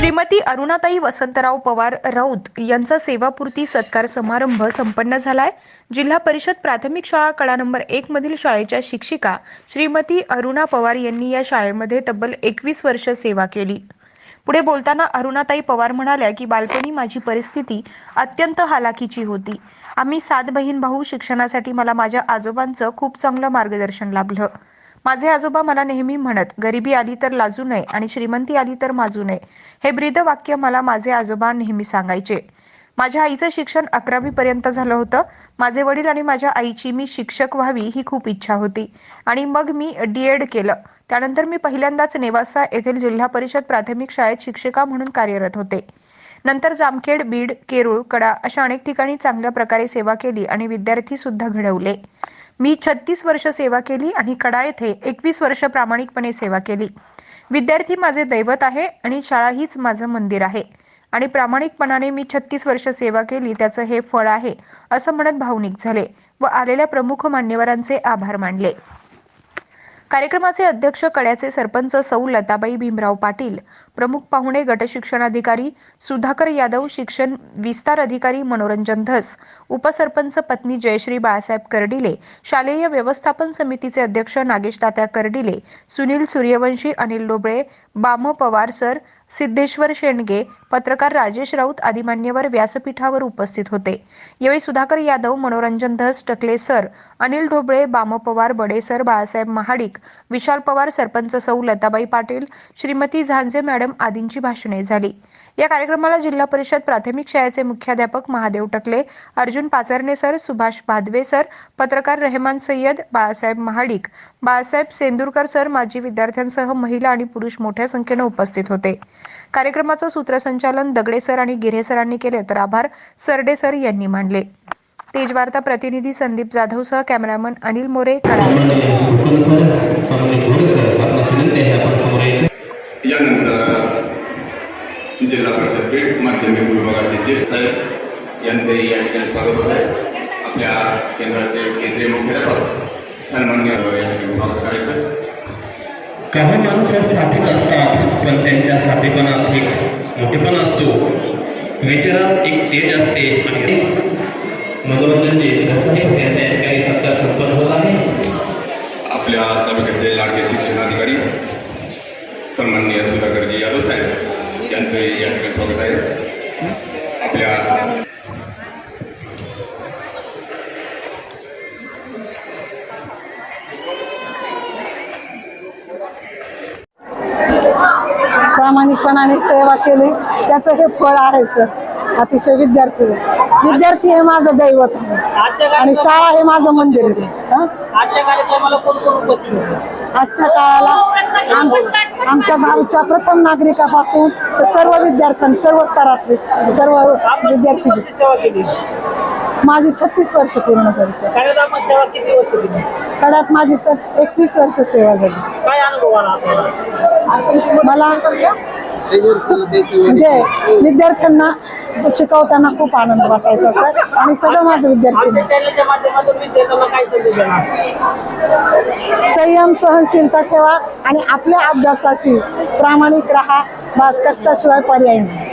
श्रीमती अरुणाताई वसंतराव पवार राऊत यांचा सेवापूर्ती सत्कार समारंभ संपन्न झालाय. जिल्हा परिषद प्राथमिक शाळा कडा नंबर एक मधील शाळेच्या शिक्षिका श्रीमती अरुणा पवार यांनी या शाळेमध्ये तब्बल एकवीस वर्ष सेवा केली. पुढे बोलताना अरुणाताई पवार म्हणाल्या की बालपणी माझी परिस्थिती अत्यंत हालाकीची होती. आम्ही सात बहीण भाऊ शिक्षणासाठी मला माझ्या आजोबांचं खूप चांगलं मार्गदर्शन लाभलं. माझे आजोबा मला नेहमी म्हणत गरिबी आली तर लाजू नये आणि श्रीमंती आली तर माजू नये. हे ब्रीद वाक्य मला माझे आजोबा नेहमी सांगायचे. माझ्या आईचं शिक्षण अकरावी पर्यंत झालं होतं. माझे वडील आणि माझ्या आईची मी शिक्षक व्हावी ही खूप इच्छा होती. आणि मग मी डी एड केलं. त्यानंतर मी पहिल्यांदाच नेवासा येथील जिल्हा परिषद प्राथमिक शाळेत शिक्षिका म्हणून कार्यरत होते. नंतर जामखेड बीड केरूळ कडा अशा अनेक ठिकाणी चांगल्या प्रकारे सेवा केली आणि विद्यार्थी सुद्धा घडवले. मी छत्तीस वर्ष सेवा केली आणि कडा येथे एकवीस वर्ष प्रामाणिकपणे सेवा केली. विद्यार्थी माझे दैवत आहे आणि शाळा हीच माझं मंदिर आहे. आणि प्रामाणिकपणाने मी छत्तीस वर्ष सेवा केली त्याचं हे फळ आहे असं म्हणत भावनिक झाले व आलेल्या प्रमुख मान्यवरांचे आभार मानले. कार्यक्रमाचे अध्यक्ष कड्याचे सरपंच सौ लताबाई भीमराव पाटील प्रमुख पाहुणे गटशिक्षणाधिकारी सुधाकर यादव शिक्षण विस्तार अधिकारी मनोरंजन धस उपसरपंच पत्नी जयश्री बाळासाहेब कर्डिले शालेय व्यवस्थापन समितीचे अध्यक्ष नागेश तात्या कर्डिले सुनील सूर्यवंशी अनिल डोबळे बाम पवार सर सिद्धेश्वर शेंडगे पत्रकार राजेश राऊत आदी मान्यवर व्यासपीठावर उपस्थित होते. यावेळी Sudhakar Yadav Manoranjan Dhas Takle sir Anil Dhobale balm Pawar Bade sir Balasaheb Mahadik Vishal Pawar sarpanch सौ लताबाई पाटील श्रीमती झांजे मॅडम आदींची भाषणे झाली. या कार्यक्रमाला जिल्हा परिषद प्राथमिक शाळेचे मुख्याध्यापक महादेव टकले अर्जुन पाचरणे सर सुभाष भादवे सर पत्रकार रहमान सय्यद बाळासाहेब महाडिक बाळासाहेब सेंदुरकर सर माजी विद्यार्थ्यांसह महिला आणि पुरुष मोठ्या संख्येने उपस्थित होते. कार्यक्रमाचं सूत्रसंचालन दगडे सर आणि गिऱ्हे सरांनी केले तर आभार सरडे सर यांनी मानले. तेजवार्ता प्रतिनिधी संदीप जाधव सह कॅमेरामन अनिल मोरे जिल्हा परिषद पेठ माध्यमिक विभागाचे ज्येष्ठ साहेब यांचे या ठिकाणी स्वागत होत आहे. आपल्या केंद्राचे केंद्रीय मुख्याध्यापक सन्मान्य या ठिकाणी स्वागत करायचं काही माणसं स्थापित असतात पण त्यांच्या स्थापितपणात एक मोठेपणा असतो. विचारात एक तेज असते आणि मनोरंजनचे जसंही त्या त्या सत्ता संपन्न होत आहे. आपल्या तालुक्याचे लाडके शिक्षणाधिकारी सन्माननीय सुधाकरजी यादव साहेब यांचे या ठिकाणी स्वागत आहे. आपल्या प्रामाणिकपणाने सेवा केली. त्याचं हे फळ आहे सर. अतिशय विद्यार्थी. विद्यार्थी हे माझं दैवत आहे. आणि शाळा हे माझं मंदिर आहे? आजच्या काळाला आम- आमच्या गावच्या प्रथम नागरिकापासून तर सर्व विद्यार्थ्यां सर्व स्तरातले सर्व विद्यार्थी माझी छत्तीस वर्ष पूर्ण झाली सर. कड्यात माझी सर एकवीस वर्ष सेवा झाली. मला म्हणजे विद्यार्थ्यांना शिकवताना खूप आनंद वाटायचा सर. आणि सगळं माझं विद्यार्थी संयम सहनशीलता ठेवा आणि आपल्या अभ्यासाशी प्रामाणिक राहा. बस कष्टाशिवाय पर्याय नाही.